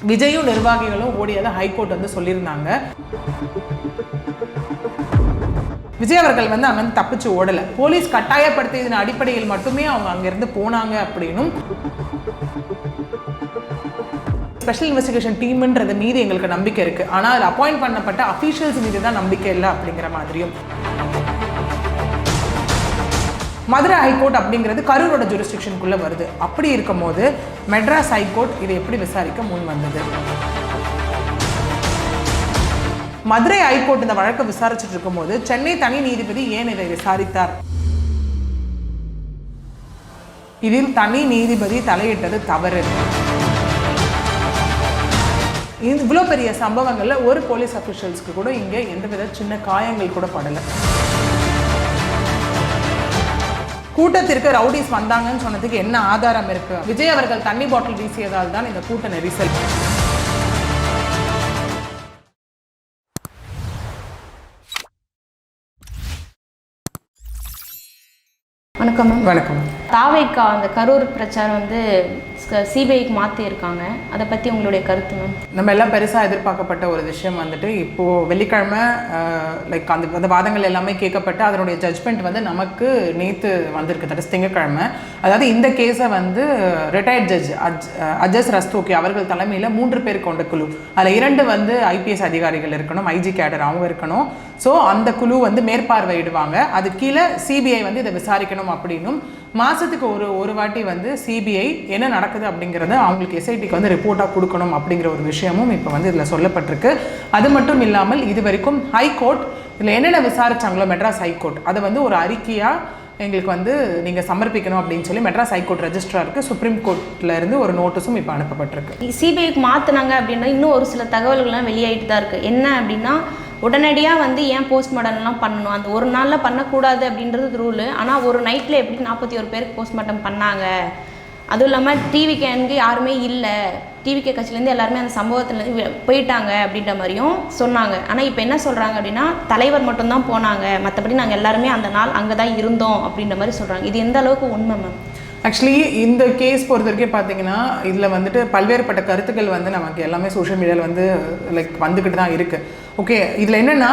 விஜயும் நிர்வாகிகளும் ஓடியதை ஹைகோர்ட் வந்து சொல்லியிருந்தாங்க. விஜய் அவர்கள் வந்து அங்கேருந்து தப்பிச்சு ஓடலை. போலீஸ் கட்டாயப்படுத்தியதன் அடிப்படையில் மட்டுமே அவங்க அங்கேருந்து போனாங்க அப்படின்னும். ஸ்பெஷல் இன்வெஸ்டிகேஷன் டீம்ன்றது மீது எங்களுக்கு நம்பிக்கை இருக்குது ஆனால் அது அப்பாயிண்ட் பண்ணப்பட்ட அஃபீஷியல்ஸ் மீது தான் நம்பிக்கை இல்லை அப்படிங்கிற மாதிரியும். மதுரை ஹைகோர்ட் அப்படிங்கிறது கரூரோட ஜூரிஸ்டிக்ஷனுக்குள்ளே வருது. அப்படி இருக்கும் போது மெட்ராஸ் ஹைகோர்ட் இதை எப்படி விசாரிக்க முன் வந்தது? மதுரை ஹைகோர்ட் இந்த வழக்கை விசாரிச்சுட்டு இருக்கும்போது சென்னை தனி நீதிபதி ஏன் இதை விசாரித்தார்? இதில் தனி நீதிபதி தலையிட்டது தவறு. இவ்வளோ பெரிய சம்பவங்களில் ஒரு போலீஸ் அஃபிஷியல்ஸ்க்கு கூட இங்கே எந்தவித சின்ன காயங்கள் கூட படலை. கூட்டத்திற்கு ரவுடிஸ் வந்தாங்கன்னு சொன்னதுக்கு என்ன ஆதாரம் இருக்கு? விஜய் அவர்கள் தண்ணி பாட்டில் வீசியதால் தான் இந்த கூட்ட நெரிசல். வணக்கம் வணக்கம். தாவேக்கா அந்த கரூர் பிரச்சாரம் வந்து சிபிஐக்கு மாற்றிருக்காங்க அதை பற்றி உங்களுடைய கருத்து மேம்? நம்ம எல்லாம் பெருசாக எதிர்பார்க்கப்பட்ட ஒரு விஷயம் வந்துட்டு இப்போது வெள்ளிக்கிழமை லைக் அந்த அந்த வாதங்கள் எல்லாமே கேட்கப்பட்டு அதனுடைய ஜட்ஜ்மெண்ட் வந்து நமக்கு நேற்று வந்திருக்கு. தட் திங்கக்கிழமை. அதாவது இந்த கேஸை வந்து ரிட்டையர்ட் ஜட்ஜ் அஜ் அஜஸ் ரஸ்தோக்கி அவர்கள் தலைமையில் மூன்று பேர் கொண்ட குழு. அதில் இரண்டு வந்து ஐபிஎஸ் அதிகாரிகள் இருக்கணும் ஐஜி கேடர் அவங்க இருக்கணும். ஸோ அந்த குழு வந்து மேற்பார்வையிடுவாங்க. அது கீழே சிபிஐ வந்து இதை விசாரிக்கணும் அப்படின்னும் மாதத்துக்கு ஒரு ஒரு வாட்டி வந்து சிபிஐ என்ன நடக்குது அப்படிங்கிறத அவங்களுக்கு எஸ்ஐடிக்கு வந்து ரிப்போர்ட்டாக கொடுக்கணும் அப்படிங்கிற ஒரு விஷயமும் இப்போ வந்து இதில் சொல்லப்பட்டிருக்கு. அது மட்டும் இல்லாமல் இது வரைக்கும் ஹைகோர்ட் இதில் என்னென்ன விசாரிச்சாங்களோ மெட்ராஸ் ஹைகோர்ட் அதை வந்து ஒரு அறிக்கையாக எங்களுக்கு வந்து நீங்கள் சமர்ப்பிக்கணும் அப்படின்னு சொல்லி மெட்ராஸ் ஹைகோர்ட் ரெஜிஸ்ட்ராருக்கு சுப்ரீம் கோர்ட்டில் இருந்து ஒரு நோட்டீஸும் இப்போ அனுப்பப்பட்டிருக்கு. சிபிஐக்கு மாற்றினாங்க அப்படின்னா இன்னும் ஒரு சில தகவல்கள்லாம் வெளியாகிட்டு தான் இருக்குது என்ன அப்படின்னா உடனடியாக வந்து ஏன் போஸ்ட்மார்ட்டம்லாம் பண்ணணும்? அந்த ஒரு நாளில் பண்ணக்கூடாது அப்படின்றது ரூலு ஆனால் ஒரு நைட்டில் எப்படி நாற்பத்தி ஒரு பேருக்கு போஸ்ட்மார்ட்டம் பண்ணாங்க? அதுவும் இல்லாமல் டிவி கேனுக்கு யாருமே இல்லை. டிவிகே கட்சியிலேருந்து எல்லாருமே அந்த சம்பவத்துலேருந்து போயிட்டாங்க அப்படின்ற மாதிரியும் சொன்னாங்க. ஆனால் இப்போ என்ன சொல்கிறாங்க அப்படின்னா தலைவர் மட்டும்தான் போனாங்க. மற்றபடி நாங்கள் எல்லாருமே அந்த நாள் அங்கே தான் இருந்தோம் அப்படின்ற மாதிரி சொல்கிறாங்க இது எந்த அளவுக்கு உண்மை மேம் ஆக்சுவலி இந்த கேஸ் பொறுத்த வரைக்கும் பார்த்தீங்கன்னா இதில் வந்துட்டு பல்வேறுபட்ட கருத்துக்கள் வந்து நமக்கு எல்லாமே சோஷியல் மீடியாவில் வந்து லைக் வந்துக்கிட்டு தான் இருக்குது ஓகே இதில் என்னென்னா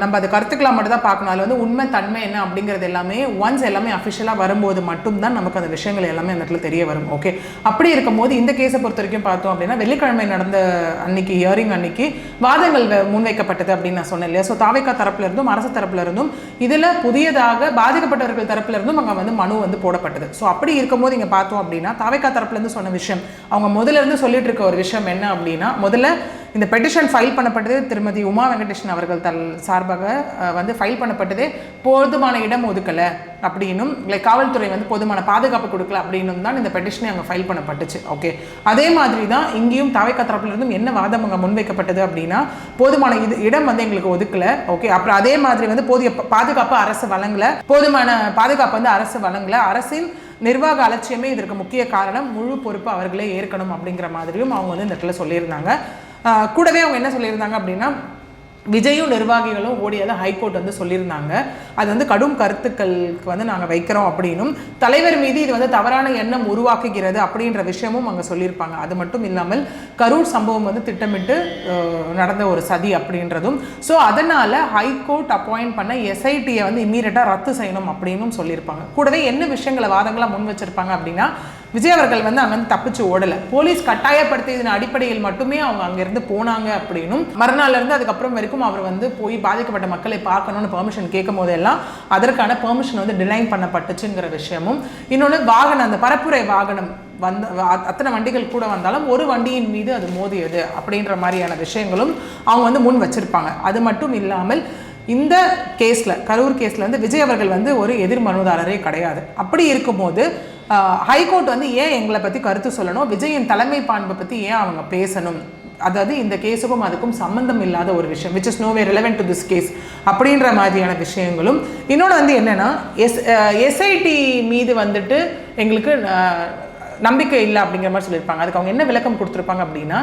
நம்ம அது கருத்துக்களாக மட்டும் தான் பார்க்கணும். அதில் வந்து உண்மை தன்மை என்ன அப்படிங்கிறது எல்லாமே ஒன்ஸ் எல்லாமே அஃபிஷியலாக வரும்போது மட்டும்தான் நமக்கு அந்த விஷயங்கள் எல்லாமே அந்த இடத்துல தெரிய வரும். ஓகே அப்படி இருக்கும்போது இந்த கேஸை பொறுத்த வரைக்கும் பார்த்தோம் அப்படின்னா வெள்ளிக்கிழமை நடந்த அன்னைக்கு ஹியரிங் அன்னைக்கு வாதங்கள் முன்வைக்கப்பட்டது அப்படின்னு நான் சொன்னேன் இல்லையா? ஸோ தாவைக்கா தரப்புல இருந்தும் அரசு தரப்புல இருந்தும் இதில் புதியதாக பாதிக்கப்பட்டவர்கள் தரப்புல இருந்தும் அங்கே வந்து மனு வந்து போடப்பட்டது. ஸோ அப்படி இருக்கும்போது இங்கே பார்த்தோம் அப்படின்னா தாவைக்கா தரப்புலேருந்து சொன்ன விஷயம் அவங்க முதல்ல இருந்து சொல்லிட்டு இருக்க ஒரு விஷயம் என்ன அப்படின்னா முதல்ல இந்த பெட்டிஷன் ஃபைல் பண்ணப்பட்டது திருமதி உமா வெங்கடேஷன் அவர்கள் தல் சார்பாக வந்து ஃபைல் பண்ணப்பட்டது போதுமான இடம் ஒதுக்கலை அப்படின்னும் லைக் காவல்துறை வந்து போதுமான பாதுகாப்பு கொடுக்கல அப்படின்னும் தான் இந்த பெட்டிஷனை அங்கே ஃபைல் பண்ணப்பட்டுச்சு. ஓகே அதே மாதிரி தான் இங்கேயும் தாவைக்கா தரப்புலேருந்தும் என்ன வாதம் அங்கே முன்வைக்கப்பட்டது அப்படின்னா போதுமான இது இடம் வந்து எங்களுக்கு ஒதுக்கலை. ஓகே அப்புறம் அதே மாதிரி வந்து போதிய பாதுகாப்பு அரசு வழங்கல. போதுமான பாதுகாப்பு வந்து அரசு வழங்கல. அரசின் நிர்வாக அலட்சியமே இதற்கு முக்கிய காரணம் முழு பொறுப்பு அவர்களே ஏற்கணும் அப்படிங்கிற மாதிரியும் அவங்க வந்து இந்த இடத்துல சொல்லியிருந்தாங்க. கூடவே அவங்க என்ன சொல்லியிருந்தாங்க அப்படின்னா விஜயும் நிர்வாகிகளும் ஓடியதை ஹைகோர்ட் வந்து சொல்லியிருந்தாங்க. அது வந்து கடும் கருத்துக்களுக்கு வந்து நாங்கள் வைக்கிறோம் அப்படின்னும். தலைவர் மீது இது வந்து தவறான எண்ணம் உருவாக்குகிறது அப்படின்ற விஷயமும் அங்கே சொல்லியிருப்பாங்க. அது மட்டும் இல்லாமல் கரூர் சம்பவம் வந்து திட்டமிட்டு நடந்த ஒரு சதி அப்படின்றதும். ஸோ அதனால் ஹைகோர்ட் அப்பாயிண்ட் பண்ண எஸ்ஐடியை வந்து இம்மீடியட்டாக ரத்து செய்யணும் அப்படின்னும் சொல்லியிருப்பாங்க. கூடவே என்ன விஷயங்களை வாதங்களாக முன் வச்சிருப்பாங்க அப்படின்னா விஜய் அவர்கள் வந்து அங்கேருந்து தப்பிச்சு ஓடலை. போலீஸ் கட்டாயப்படுத்தியதன் அடிப்படையில் மட்டுமே அவங்க அங்கேருந்து போனாங்க அப்படின்னும் மறுநாள்ல இருந்து அதுக்கப்புறம் வரைக்கும் அவர் வந்து போய் பாதிக்கப்பட்ட மக்களை பார்க்கணும்னு பெர்மிஷன் கேட்கும் போதெல்லாம் அதற்கான பெர்மிஷன் வந்து டினைன் பண்ணப்பட்டுச்சுங்கிற விஷயமும் இன்னொன்று வாகனம் அந்த பரப்புரை வாகனம் வந்த அத்தனை வண்டிகள் கூட வந்தாலும் ஒரு வண்டியின் மீது அது மோதியது அப்படின்ற மாதிரியான விஷயங்களும் அவங்க வந்து முன் வச்சிருப்பாங்க. அது மட்டும் இல்லாமல் இந்த கேஸில் கரூர் கேஸில் வந்து விஜய் அவர்கள் வந்து ஒரு எதிர் மனுதாரரே கிடையாது. அப்படி இருக்கும்போது ஹைகோர்ட் வந்து ஏன் எங்களை பற்றி கருத்து சொல்லணும்? விஜயின் தலைமை பாண்பை பற்றி ஏன் அவங்க பேசணும்? அதாவது இந்த கேஸுக்கும் அதுக்கும் சம்மந்தம் இல்லாத ஒரு விஷயம் which is no way to this case அப்படின்ற மாதிரியான விஷயங்களும். இன்னொன்று வந்து என்னென்னா எஸ் எஸ்ஐடி மீது வந்துட்டு எங்களுக்கு நம்பிக்கை இல்லை அப்படிங்கிற மாதிரி சொல்லியிருப்பாங்க. அதுக்கு அவங்க என்ன விளக்கம் கொடுத்துருப்பாங்க அப்படின்னா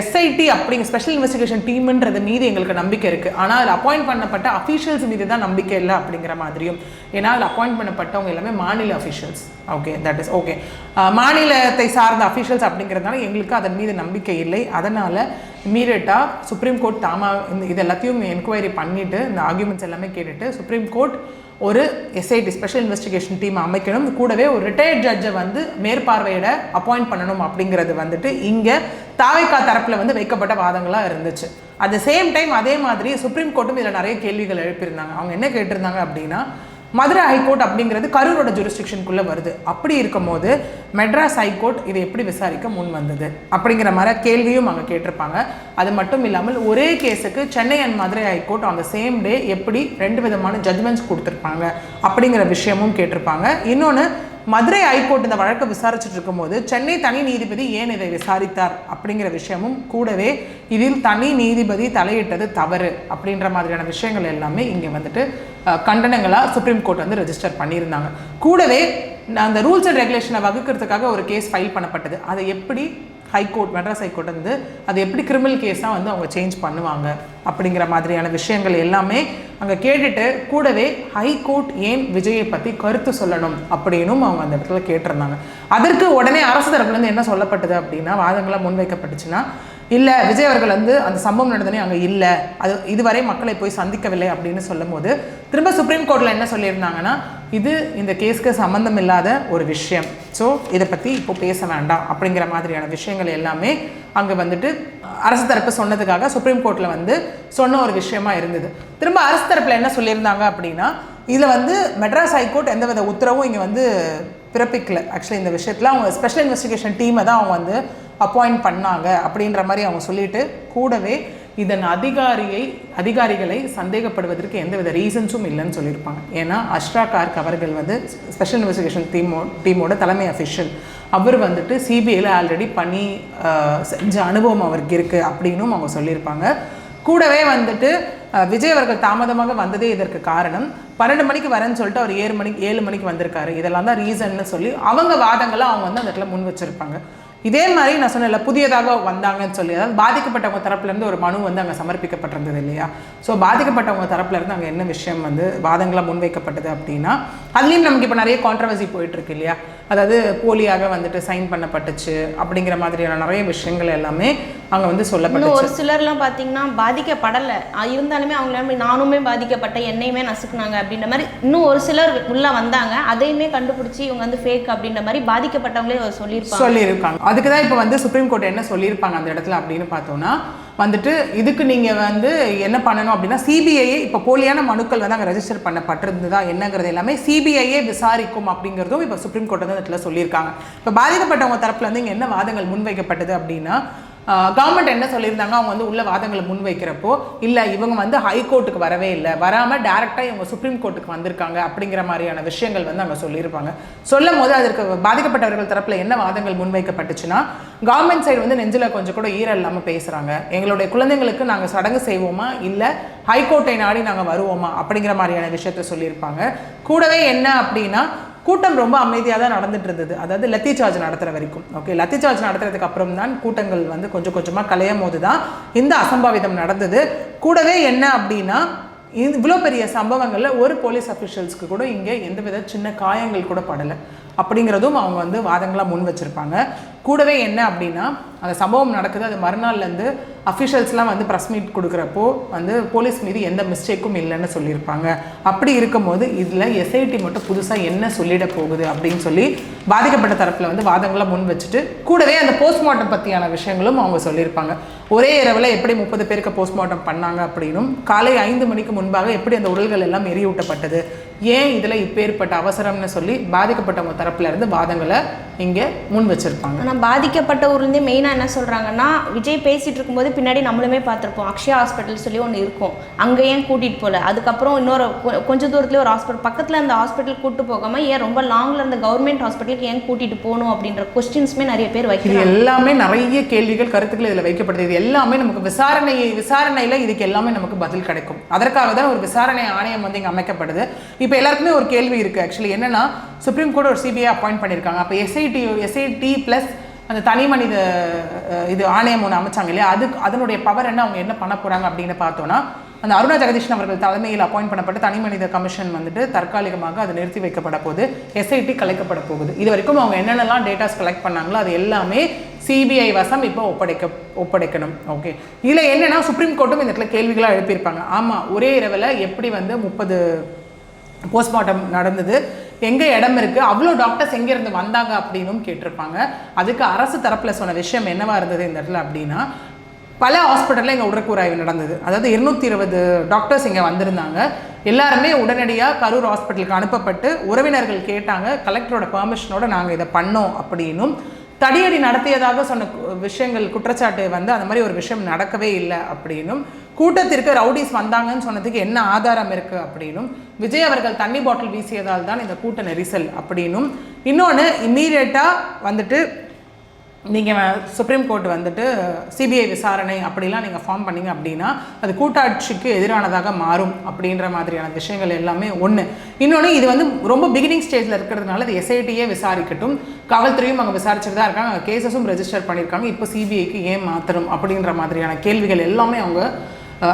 எஸ்ஐடி அப்படிங்க ஸ்பெஷல் இன்வெஸ்டிகேஷன் டீம்ன்றது மீது எங்களுக்கு நம்பிக்கை இருக்குது ஆனால் அதில் அப்பாயிண்ட் பண்ணப்பட்ட அஃபீஷியல்ஸ் மீது தான் நம்பிக்கை இல்லை அப்படிங்கிற மாதிரியும். ஏன்னா அதில் அப்பாயிண்ட் பண்ணப்பட்டவங்க எல்லாமே மாநில officials okay that is okay மாநிலத்தை சார்ந்த அஃபிஷியல்ஸ் அப்படிங்கிறதுனால எங்களுக்கு அதன் மீது நம்பிக்கை இல்லை. அதனால் இம்மீடியட்டாக சுப்ரீம் கோர்ட் தாமா இந்த இது எல்லாத்தையும் என்கொயரி பண்ணிவிட்டு இந்த ஆர்கியூமெண்ட்ஸ் எல்லாமே கேட்டுட்டு சுப்ரீம் கோர்ட் ஒரு எஸ்ஐடி ஸ்பெஷல் இன்வெஸ்டிகேஷன் டீம் அமைக்கணும். கூடவே ஒரு ரிட்டையர்ட் ஜட்ஜை வந்து மேற்பார்வையிட அப்பாயிண்ட் பண்ணணும் அப்படிங்கிறது வந்துட்டு இங்கே தாவைக்கா தரப்பில் வந்து வைக்கப்பட்ட வாதங்களாக இருந்துச்சு. அட் த சேம் டைம் அதே மாதிரி சுப்ரீம் கோர்ட்டும் இதில் நிறைய கேள்விகள் எழுப்பியிருந்தாங்க. அவங்க என்ன கேட்டிருந்தாங்க அப்படின்னா மதுரை ஹைகோர்ட் அப்படிங்கிறது கரூரோட ஜூரிஸ்டிக்ஷனுக்குள்ளே வருது. அப்படி இருக்கும்போது மெட்ராஸ் ஹைகோர்ட் இதை எப்படி விசாரிக்க முன் வந்தது? அப்படிங்கிற மாதிரி கேள்வியும் அங்கே கேட்டிருப்பாங்க. அது மட்டும் இல்லாமல் ஒரே கேஸுக்கு Chennai and Madurai high court on the same day எப்படி ரெண்டு விதமான ஜட்மெண்ட்ஸ் கொடுத்துருப்பாங்க அப்படிங்கிற விஷயமும் கேட்டிருப்பாங்க. இன்னொன்று மதுரை ஹைகோர்ட் இந்த வழக்கை விசாரிச்சுட்டு இருக்கும்போது சென்னை தனி நீதிபதி ஏன் இதை விசாரித்தார் அப்படிங்கிற விஷயமும் கூடவே இதில் தனி நீதிபதி தலையிட்டது தவறு அப்படின்ற மாதிரியான விஷயங்கள் எல்லாமே இங்கே வந்துட்டு கண்டனங்களாக சுப்ரீம் கோர்ட் வந்து ரெஜிஸ்டர் பண்ணியிருந்தாங்க. கூடவே அந்த ரூல்ஸ் அண்ட் ரெகுலேஷனை வகுக்கிறதுக்காக ஒரு கேஸ் ஃபைல் பண்ணப்பட்டது. அதை எப்படி ஹைகோர்ட் மெட்ராஸ் ஹைகோர்ட் வந்து அது எப்படி கிரிமினல் கேஸாக வந்து அவங்க சேஞ்ச் பண்ணுவாங்க அப்படிங்கிற மாதிரியான விஷயங்கள் எல்லாமே அங்கே கேட்டுட்டு கூடவே ஹைகோர்ட் ஏன் விஜயை பற்றி கருத்து சொல்லணும் அப்படின்னும் அவங்க அந்த இடத்துல கேட்டிருந்தாங்க. அதற்கு உடனே அரசு தரப்புலேருந்து என்ன சொல்லப்பட்டது அப்படின்னா வாதங்களாக முன்வைக்கப்பட்டுச்சுன்னா இல்லை விஜய் அவர்கள் வந்து அந்த சம்பவம் நடந்தனே அங்கே இல்லை. அது இதுவரை மக்களை போய் சந்திக்கவில்லை அப்படின்னு சொல்லும்போது திரும்ப சுப்ரீம் கோர்ட்டில் என்ன சொல்லியிருந்தாங்கன்னா இது இந்த கேஸ்க்கு சம்மந்தம் இல்லாத ஒரு விஷயம். ஸோ இதை பற்றி இப்போ பேச வேண்டாம் அப்படிங்கிற மாதிரியான விஷயங்கள் எல்லாமே அங்கே வந்துட்டு அரசு தரப்பு சொன்னதுக்காக சுப்ரீம் கோர்ட்டில் வந்து சொன்ன ஒரு விஷயமா இருந்தது. திரும்ப அரசு தரப்பில் என்ன சொல்லியிருந்தாங்க அப்படின்னா இதில் வந்து மெட்ராஸ் ஹைகோர்ட் எந்தவித உத்தரவும் இங்கே வந்து பிறப்பிக்கல. ஆக்சுவலி இந்த விஷயத்தில் அவங்க ஸ்பெஷல் இன்வெஸ்டிகேஷன் டீமை தான் அவங்க வந்து அப்பாயிண்ட் பண்ணாங்க அப்படின்ற மாதிரி அவங்க சொல்லிட்டு கூடவே இதன் அதிகாரியை அதிகாரிகளை சந்தேகப்படுவதற்கு எந்தவித ரீசன்ஸும் இல்லைன்னு சொல்லியிருப்பாங்க. ஏன்னா அஷ்ரா கார்க் அவர்கள் வந்து ஸ்பெஷல் இன்வெஸ்டிகேஷன் டீமோ டீமோட தலைமை அஃபிஷியல் அவர் வந்துட்டு சிபிஐயில் ஆல்ரெடி பண்ணி செஞ்ச அனுபவம் அவருக்கு இருக்குது அப்படின்னும் அவங்க சொல்லியிருப்பாங்க. கூடவே வந்துட்டு விஜய் அவர்கள் தாமதமாக வந்ததே இதற்கு காரணம். பன்னெண்டு மணிக்கு வரேன்னு சொல்லிட்டு அவர் ஏழு மணிக்கு ஏழு மணிக்கு வந்திருக்காரு. இதெல்லாம் தான் ரீசன்னு சொல்லி அவங்க வாதங்களை அவங்க வந்து அந்த இடத்துல முன் வச்சிருப்பாங்க. இதே மாதிரி நான் சொன்னேன்ல புதியதாக வந்தாங்கன்னு சொல்லி. அதாவது பாதிக்கப்பட்டவங்க தரப்புலேருந்து ஒரு மனு வந்து அங்கே சமர்ப்பிக்கப்பட்டிருந்தது இல்லையா? ஸோ பாதிக்கப்பட்டவங்க தரப்புலேருந்து அங்கே என்ன விஷயம் வந்து வாதங்களாக முன்வைக்கப்பட்டது அப்படின்னா அதுலேயும் நமக்கு இப்போ நிறைய கான்ட்ரவர்சி போயிட்டுருக்கு இல்லையா? அதாவது போலியாக வந்துட்டு சைன் பண்ணப்பட்டுச்சு அப்படிங்கிற மாதிரியான நிறைய விஷயங்கள் எல்லாமே அங்கே வந்து சொல்லப்பட்டுச்சு. ஒரு சிலர்லாம் பார்த்தீங்கன்னா பாதிக்கப்படலை. இருந்தாலுமே அவங்களால நானுமே பாதிக்கப்பட்ட என்னையுமே நசுக்குனாங்க அப்படின்ற மாதிரி இன்னும் ஒரு சிலர் உள்ள வந்தாங்க. அதையுமே கண்டுபிடிச்சி இவங்க வந்து ஃபேக் அப்படின்ற மாதிரி பாதிக்கப்பட்டவங்களே சொல்லியிருப்பாங்க. சொல்லியிருக்காங்க. அதுக்கு தான் இப்போ வந்து சுப்ரீம் கோர்ட் என்ன சொல்லியிருப்பாங்க அந்த இடத்துல அப்படின்னு பார்த்தோம்னா வந்துட்டு இதுக்கு நீங்கள் வந்து என்ன பண்ணணும் அப்படின்னா சிபிஐயே இப்போ போலியான மனுக்கள் வந்து அங்கே ரெஜிஸ்டர் பண்ணப்பட்டிருந்ததா என்னங்கிறது எல்லாமே சிபிஐயே விசாரிக்கும் அப்படிங்கிறதும் இப்போ சுப்ரீம் கோர்ட் வந்து இடத்துல சொல்லியிருக்காங்க. இப்போ பாதிக்கப்பட்டவங்க தரப்புலேருந்து இங்கே என்ன வாதங்கள் முன்வைக்கப்பட்டது அப்படின்னா கவர்மெண்ட் என்ன சொல்லியிருந்தாங்க அவங்க வந்து உள்ள வாதங்களை முன்வைக்கிறப்போ இல்லை இவங்க வந்து ஹைகோர்ட்டுக்கு வரவே இல்லை வராமல் டேரெக்டாக இவங்க சுப்ரீம் கோர்ட்டுக்கு வந்திருக்காங்க அப்படிங்கிற மாதிரியான விஷயங்கள் வந்து அங்கே சொல்லியிருப்பாங்க. சொல்லும் போது அதற்கு பாதிக்கப்பட்டவர்கள் தரப்பில் என்ன வாதங்கள் முன்வைக்கப்பட்டுச்சுன்னா கவர்மெண்ட் சைடு வந்து நெஞ்சில் கொஞ்சம் கூட ஈரம் இல்லாமல் பேசுகிறாங்க எங்களுடைய குழந்தைங்களுக்கு நாங்கள் சடங்கு செய்வோமா இல்லை ஹைகோர்ட்டை நாடி நாங்கள் வருவோமா அப்படிங்கிற மாதிரியான விஷயத்த சொல்லியிருப்பாங்க. கூடவே என்ன அப்படின்னா கூட்டம் ரொம்ப அமைதியாக தான் நடந்துட்டு இருந்தது. அதாவது லத்தி சார்ஜ் நடத்துகிற வரைக்கும். ஓகே லத்தி சார்ஜ் நடத்துறதுக்கு அப்புறம் தான் கூட்டங்கள் வந்து கொஞ்சம் கொஞ்சமாக கலையும் போது தான் இந்த அசம்பாவிதம் நடந்தது. கூடவே என்ன அப்படின்னா இவ்வளோ பெரிய சம்பவங்களில் ஒரு போலீஸ் அஃபிஷியல்ஸ்க்கு கூட இங்கே எந்தவித சின்ன காயங்கள் கூட படலை. அப்படிங்கிறதும் அவங்க வந்து வாதங்களாக முன் வச்சுருப்பாங்க. கூடவே என்ன அப்படின்னா அந்த சம்பவம் நடக்குது. அது மறுநாள்லேருந்து அஃபிஷியல்ஸ்லாம் வந்து ப்ரெஸ் மீட் கொடுக்குறப்போ வந்து போலீஸ் மீது எந்த மிஸ்டேக்கும் இல்லைன்னு சொல்லியிருப்பாங்க. அப்படி இருக்கும்போது இதில் எஸ்ஐடி மட்டும் புதுசாக என்ன சொல்லிட போகுது அப்படின்னு சொல்லி பாதிக்கப்பட்ட தரப்பில் வந்து வாதங்களை முன் வச்சுட்டு கூடவே அந்த போஸ்ட்மார்ட்டம் பற்றியான விஷயங்களும் அவங்க சொல்லியிருப்பாங்க. ஒரே இரவில் எப்படி முப்பது பேருக்கு போஸ்ட்மார்ட்டம் பண்ணாங்க அப்படின்னும் காலை ஐந்து மணிக்கு முன்பாக எப்படி அந்த உடல்கள் எல்லாம் எரியூட்டப்பட்டது ஏன் இதில் இப்பேற்பட்ட அவசரம்னு சொல்லி பாதிக்கப்பட்டவங்க தரப்புல இருந்து வாதங்களை இங்கே முன் வச்சிருப்பாங்க? ஆனால் பாதிக்கப்பட்ட ஊர்லேருந்தே மெயினாக என்ன சொல்கிறாங்கன்னா விஜய் பேசிகிட்டு இருக்கும்போது பின்னாடி நம்மளுமே பார்த்துருப்போம். அக்ஷயா ஹாஸ்பிட்டல் சொல்லி ஒன்று இருக்கும். அங்கே ஏன் கூட்டிகிட்டு போகல அதுக்கப்புறம் இன்னொரு கொ- கொஞ்ச தூரத்துலேயே ஒரு ஹாஸ்பிட்டல் பக்கத்தில் அந்த ஹாஸ்பிட்டல் கூட்டு போகாமல் ஏன் ரொம்ப லாங்கில் இருந்த கவர்மெண்ட் ஹாஸ்பிட்டலுக்கு ஏன் கூட்டிகிட்டு போகணும் அப்படின்ற கொஸ்டின்ஸுமே நிறைய பேர் இது வைக்கிறாங்க எல்லாமே நிறைய கேள்விகள் கருத்துக்கள் இதில் வைக்கப்படுது இது எல்லாமே நமக்கு விசாரணை விசாரணையில் இதுக்கு எல்லாமே நமக்கு பதில் கிடைக்கும். அதற்காக தான் ஒரு விசாரணை ஆணையம் வந்து இங்கே அமைக்கப்படுது. இப்போ எல்லாருக்குமே ஒரு கேள்வி இருக்குது ஆக்சுவலி என்னென்னா சுப்ரீம் கோர்ட் ஒரு சிபிஐ அப்பாயிண்ட் பண்ணியிருக்காங்க அப்போ எஸ்ஐடி எஸ்ஐடி ப்ளஸ் அந்த தனி மனித இது ஆணையம் ஒன்று அமைச்சாங்க இல்லையா? அதுக்கு அதனுடைய பவர் என்ன? அவங்க என்ன பண்ண போகிறாங்க அப்படின்னு பார்த்தோன்னா அந்த அருணா ஜெகதீஷன் அவர்கள் தலைமையில் அப்பாயிண்ட் பண்ணப்பட்ட தனி மனித கமிஷன் வந்துட்டு தற்காலிகமாக அது நிறுத்தி வைக்கப்பட போகுது. எஸ்ஐடி கலைக்கப்பட போகுது. இது வரைக்கும் அவங்க என்னென்னலாம் டேட்டாஸ் கலெக்ட் பண்ணாங்களோ அது எல்லாமே சிபிஐ வசம் இப்போ ஒப்படைக்க ஒப்படைக்கணும். ஓகே இதில் என்னென்னா சுப்ரீம் கோர்ட்டும் இந்த இடத்துல கேள்விகளாக எழுப்பியிருப்பாங்க. ஆமாம் ஒரே இரவில் எப்படி வந்து முப்பது போஸ்ட்மார்ட்டம் நடந்தது. எங்கே இடம் இருக்குது அவ்வளோ டாக்டர்ஸ் எங்கேருந்து வந்தாங்க அப்படின்னும் கேட்டிருப்பாங்க. அதுக்கு அரசு தரப்பில் சொன்ன விஷயம் என்னவாக இருந்தது இந்த இடத்துல அப்படின்னா பல ஹாஸ்பிட்டலில் இங்கே உடற்கூறாய்வு நடந்தது. அதாவது இருநூத்தி இருபது டாக்டர்ஸ் இங்கே வந்திருந்தாங்க. எல்லாருமே உடனடியாக கரூர் ஹாஸ்பிட்டலுக்கு அனுப்பப்பட்டு உறவினர்கள் கேட்டாங்க கலெக்டரோட பெர்மிஷனோட நாங்கள் இதை பண்ணோம் அப்படின்னும் தடியடி நடத்தியதாக சொன்ன கு- விஷயங்கள் குற்றச்சாட்டு வந்து அந்த மாதிரி ஒரு விஷயம் நடக்கவே இல்லை அப்படின்னும். கூட்டத்திற்கு ரவுடிஸ் வந்தாங்கன்னு சொன்னதுக்கு என்ன ஆதாரம் இருக்குது அப்படின்னும். விஜய் அவர்கள் தண்ணி பாட்டில் வீசியதால் தான் இந்த கூட்ட நெரிசல் அப்படின்னும். இன்னொன்று இம்மீடியட்டாக வந்துட்டு நீங்கள் சுப்ரீம் கோர்ட் வந்துட்டு சிபிஐ விசாரணை அப்படிலாம் நீங்கள் ஃபார்ம் பண்ணீங்க அப்படின்னா அது கூட்டாட்சிக்கு எதிரானதாக மாறும் அப்படின்ற மாதிரியான விஷயங்கள் எல்லாமே ஒன்று இன்னொன்று இது வந்து ரொம்ப பிகினிங் ஸ்டேஜில் இருக்கிறதுனால இது எஸ்ஐடியே விசாரிக்கட்டும். காவல்துறையும் அங்கே விசாரிச்சுட்டு தான் இருக்காங்க கேசஸும் ரெஜிஸ்டர் பண்ணியிருக்காங்க. இப்போ சிபிஐக்கு ஏன் மாற்றணும் அப்படின்ற மாதிரியான கேள்விகள் எல்லாமே அவங்க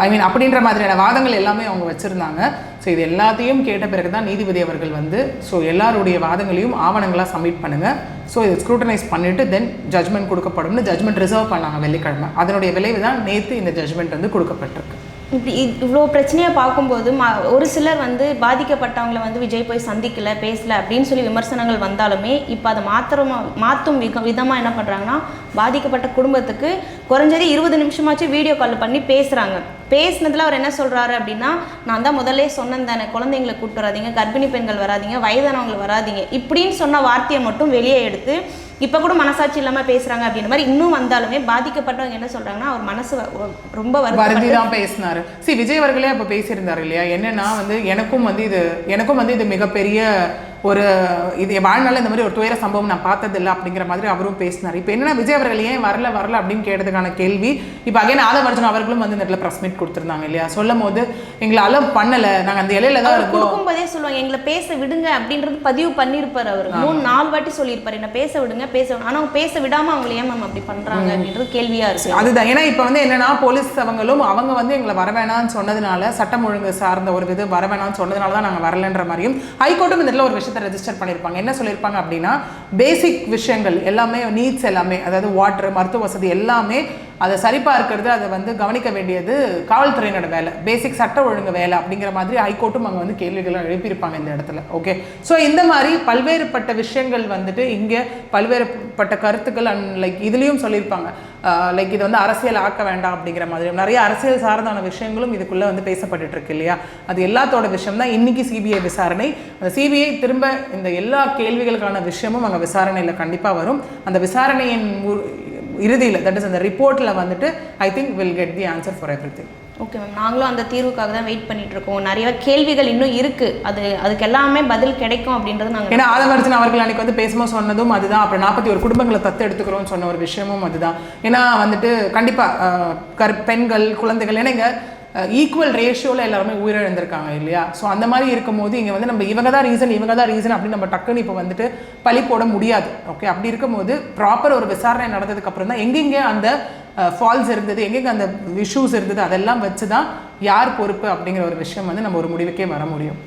ஐ மீன் அப்படின்ற மாதிரியான வாதங்கள் எல்லாமே அவங்க வச்சுருந்தாங்க. ஸோ இது எல்லாத்தையும் கேட்ட பிறகு தான் நீதிபதி அவர்கள் வந்து ஸோ எல்லாருடைய வாதங்களையும் ஆவணங்களாக சப்மிட் பண்ணுங்கள் ஸோ இதை ஸ்க்ரூட்டனைஸ் பண்ணிவிட்டு தென் ஜட்மெண்ட் கொடுக்கப்படும்னு ஜட்மெண்ட் ரிசர்வ் பண்ணாங்க வெள்ளிக்கிழமை. அதனுடைய விளைவு தான் நேற்று இந்த ஜட்மெண்ட் வந்து கொடுக்கப்பட்டிருக்கு. இப்படி இவ்வளோ பிரச்சனையை பார்க்கும்போது ஒரு சிலர் வந்து பாதிக்கப்பட்டவங்களை வந்து விஜய் போய் சந்திக்கல பேசல அப்படின்னு சொல்லி விமர்சனங்கள் வந்தாலுமே இப்போ அதை மாத்திரமா மாற்றும் விக விதமாக என்ன பண்ணுறாங்கன்னா பாதிக்கப்பட்ட குடும்பத்துக்கு குறைஞ்சது இருபது நிமிஷமாச்சும் வீடியோ கால் பண்ணி பேசுகிறாங்க பேசினதில் அவர் என்ன சொல்கிறாரு அப்படின்னா நான் தான் முதல்ல சொன்னேன் தானே குழந்தைங்களை கூட்டு வராதீங்க கர்ப்பிணி பெண்கள் வராதீங்க வயதானவங்க வராதீங்க. இப்படின்னு சொன்ன வார்த்தையை மட்டும் வெளியே எடுத்து இப்போ கூட மனசாட்சி இல்லாமல் பேசுகிறாங்க அப்படின்ற மாதிரி இன்னும் வந்தாலுமே பாதிக்கப்பட்டவங்க என்ன சொல்கிறாங்கன்னா அவர் மனசு ரொம்ப வருந்தி தான் பேசினாரு. சி விஜய் அவர்களே அப்போ பேசியிருந்தாரு இல்லையா? என்னன்னா வந்து எனக்கும் வந்து இது எனக்கும் வந்து இது மிகப்பெரிய ஒரு இது என் வாழ்நாளில் இந்த மாதிரி ஒரு துயர சம்பவம் நான் பார்த்ததில்லை அப்படிங்கிற மாதிரி அவரும் பேசினார். இப்போ என்னன்னா விஜய் அவர்கள் ஏன் வரல வரல அப்படின்னு கேட்டதுக்கான கேள்வி இப்போ அகைன் ஆதவர்ஜன் அவர்களும் வந்து இந்த இடத்துல ப்ரெஸ் மீட் கொடுத்துருந்தாங்க இல்லையா? சொல்லும் போது எங்களை அலோவ் பண்ணலை நாங்கள் அந்த இலையில தான் இருக்கோம். கொடுக்கும்போதே சொல்லுவாங்க எங்களை பேச விடுங்க அப்படின்றது பதிவு பண்ணியிருப்பாரு அவர். மூணு நாலு வாட்டி சொல்லியிருப்பாரு என்ன பேச விடுங்க பேச விடுங்க. ஆனா அவங்க பேச விடாம அவங்களை ஏன் மேம் அப்படி பண்றாங்க அப்படின்றது கேள்வியா இருக்கு. அதுதான். ஏன்னா இப்போ வந்து என்னன்னா போலீஸ் அவங்களும் அவங்க வந்து எங்களை வர வேணாம்னு சொன்னதுனால சட்டம் ஒழுங்கு சார்ந்த ஒரு இது வர வேணாம்னு சொன்னதுனால தான் நாங்கள் வரலன்ற மாதிரியும் ஹைகோர்ட்டும் இந்த இடத்துல ஒரு விஷயத்தை ரெஜிஸ்டர் பண்ணியிருப்பாங்க. என்ன சொல்லியிருப்பாங்க அப்படின்னா பேசிக் விஷயங்கள் எல்லாமே நீட்ஸ் எல்லாமே அதாவது வாட்டர் மருத்துவ வசதி எல்லாமே அதை சரிபார்க்கிறது அதை வந்து கவனிக்க வேண்டியது காவல்துறையினோட வேலை. பேசிக் சட்ட ஒழுங்கு வேலை அப்படிங்கிற மாதிரி ஹைகோர்ட்டும் அங்கே வந்து கேள்விகளை எழுப்பியிருப்பாங்க இந்த இடத்துல. ஓகே ஸோ இந்த மாதிரி பல்வேறுபட்ட விஷயங்கள் வந்துட்டு இங்கே பல்வேறுபட்ட கருத்துக்கள் அண்ட் லைக் இதுலேயும் சொல்லியிருப்பாங்க. Uh, லைக் இது வந்து அரசியல் ஆக்க வேண்டாம் அப்படிங்கிற மாதிரி நிறைய அரசியல் சார்ந்தான விஷயங்களும் இதுக்குள்ளே வந்து பேசப்பட்டுட்டு இருக்கு இல்லையா? அது எல்லாத்தோட விஷயம் தான் இன்றைக்கி சிபிஐ விசாரணை. அந்த சிபிஐ திரும்ப இந்த எல்லா கேள்விகளுக்கான விஷயமும் அங்கே விசாரணையில் கண்டிப்பாக வரும். அந்த விசாரணையின் இறுதியில் தட் இஸ் அந்த ரிப்போர்ட்டில் வந்துட்டு I think will get the answer for everything okay ma'am நாங்களும் அந்த தீர்வுக்காக தான் வெயிட் பண்ணிட்டு இருக்கோம் நிறைய கேள்விகள் இன்னும் இருக்கு. அது அதுக்கு எல்லாமே பதில் கிடைக்கும் அப்படின்றது நாங்க ஏன்னா ஆதவர்ஜன் அவர்கள் அன்னைக்கு வந்து பேசும்போது சொன்னதும் அதுதான். அப்புறம் நாற்பத்தி ஒரு குடும்பங்களை தத்து எடுத்துக்கிறோம்னு சொன்ன ஒரு விஷயமும் அதுதான். ஏன்னா வந்துட்டு கண்டிப்பாக கர் பெண்கள் குழந்தைகள் ஏன்னா ஈக்குவல் ரேஷியோவில் எல்லாருமே உயிரிழந்திருக்காங்க இல்லையா? ஸோ அந்த மாதிரி இருக்கும்போது இங்கே வந்து நம்ம இவங்க தான் ரீசன் இவங்க தான் ரீசன் அப்படின்னு நம்ம டக்குன்னு இப்போ வந்துட்டு பழி போட முடியாது. ஓகே அப்படி இருக்கும்போது ப்ராப்பர் ஒரு விசாரணை நடந்ததுக்கப்புறம் தான் எங்கெங்கே அந்த ஃபால்ஸ் இருந்தது எங்கெங்கே அந்த இஷ்யூஸ் இருந்தது அதெல்லாம் வச்சு தான் யார் பொறுப்பு அப்படிங்கிற ஒரு விஷயம் வந்து நம்ம ஒரு முடிவுக்கே வர முடியும்.